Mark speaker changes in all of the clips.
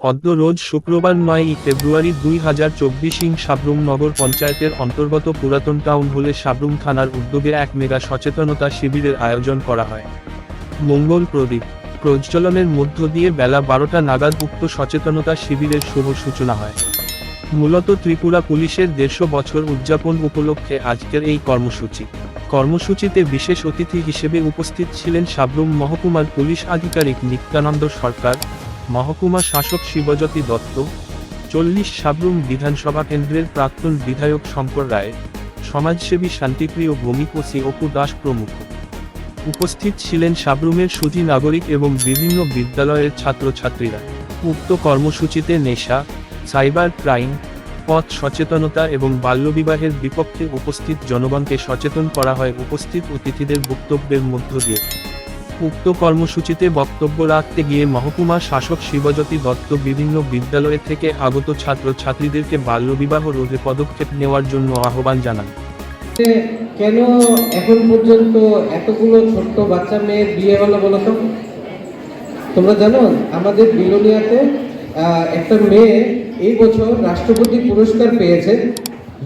Speaker 1: অদ্য রোজ শুক্রবার নয়ই ফেব্রুয়ারি দুই হাজার চব্বিশ সাবরুম নগর পঞ্চায়েতের অন্তর্গত পুরাতন টাউন হলে সাবরুম থানার উদ্যোগে এক মেগা সচেতনতা শিবিরের আয়োজন করা হয়। মঙ্গল প্রদীপ, প্রজ্বলনের মধ্য দিয়ে বেলা বারোটা নাগাদ উক্ত সচেতনতা শিবিরের শুভ সূচনা হয়। মূলত ত্রিপুরা পুলিশের দেড়শো বছর উদযাপন উপলক্ষে আজকের এই কর্মসূচি। কর্মসূচিতে বিশেষ অতিথি হিসেবে উপস্থিত ছিলেন সাবরুম মহকুমার পুলিশ আধিকারিক নিত্যানন্দ সরকার মহকুমা শাসক শিবজ্যোতি দত্ত, চল্লিশ সাবরুম বিধানসভা কেন্দ্রের প্রাক্তন বিধায়ক শঙ্কর রায়, সমাজসেবী শান্তিপ্রিয় ভৌমিক অপু দাস প্রমুখ। উপস্থিত ছিলেন সাবরুমের সুধী নাগরিক এবং বিভিন্ন বিদ্যালয়ের ছাত্রছাত্রীরা। উক্ত কর্মসূচিতে নেশা, সাইবার ক্রাইম, পথ সচেতনতা এবং বাল্যবিবাহের বিপক্ষে উপস্থিত জনগণকে সচেতন করা হয়। উপস্থিত অতিথিদের বক্তব্যের মধ্য দিয়ে উক্ত কর্মসূচিতে বক্তব্য রাখতে গিয়ে মহকুমা শাসক শিবজ্যোতি দত্ত বিভিন্ন বিদ্যালয় থেকে আগত ছাত্রছাত্রীদেরকে বাল্যবিবাহ রোধে পদক্ষেপ নেওয়ার জন্য আহ্বান জানান।
Speaker 2: কেন এখন পর্যন্ত এতগুলো ছোট্ট বাচ্চা মেয়ের বিয়ে হলো বলো তো? তোমরা জানো, আমাদের বিলোনিয়াতে একটা মেয়ে এই বছর রাষ্ট্রপতি পুরস্কার পেয়েছে।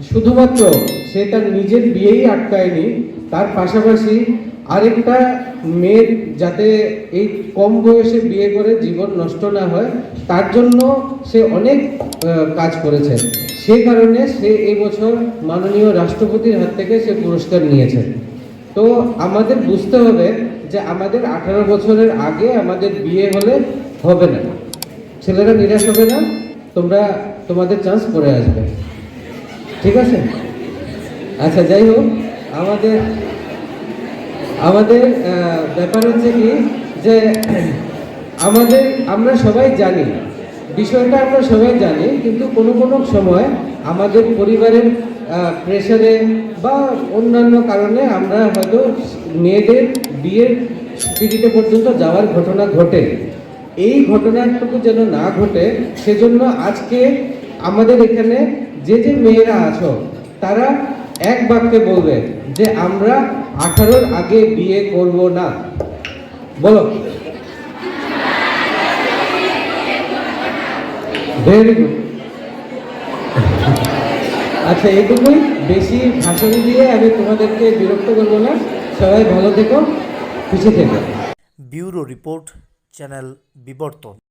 Speaker 2: শুধুমাত্র সে তার নিজের বিয়েই আটকায়নি, তার পাশাপাশি আরেকটা মেয়ের যাতে এই কম বয়সে বিয়ে করে জীবন নষ্ট না হয়, তার জন্য সে অনেক কাজ করেছে সে কারণে সে এই বছর মাননীয় রাষ্ট্রপতির হাত থেকে সে পুরস্কার নিয়েছে। তো আমাদের বুঝতে হবে যে আমাদের আঠারো বছরের আগে আমাদের বিয়ে হলে হবে না। ছেলেরা নিরাশ হবে না, তোমরা তোমাদের চান্স পরে আসবে। ঠিক আছে? আচ্ছা যাই হোক, আমাদের আমাদের ব্যাপার হচ্ছে কি যে আমাদের, আমরা সবাই জানি, বিষয়টা আমরা সবাই জানি, কিন্তু কোনো কোনো সময় আমাদের পরিবারের প্রেশারে বা অন্যান্য কারণে আমরা হয়তো মেয়েদের বিয়ের টিকিটে পর্যন্ত যাওয়ার ঘটনা ঘটে। এই ঘটনাটুকু যেন না ঘটে, সেজন্য আজকে আমাদের এখানে যে যে মেয়েরা আছো, তারা এক বাক্যে বলবে যে, আমরা আঠারোর আগে বিয়ে করব না। বলো। ভেরি গুড আচ্ছা এইটুকুই। বেশি ভাষণ দিয়ে আমি তোমাদেরকে বিরক্ত করব না। সবাই ভালো থেকো, খুশি থেকো।
Speaker 3: ব্যুরো রিপোর্ট, চ্যানেল বিবর্তন।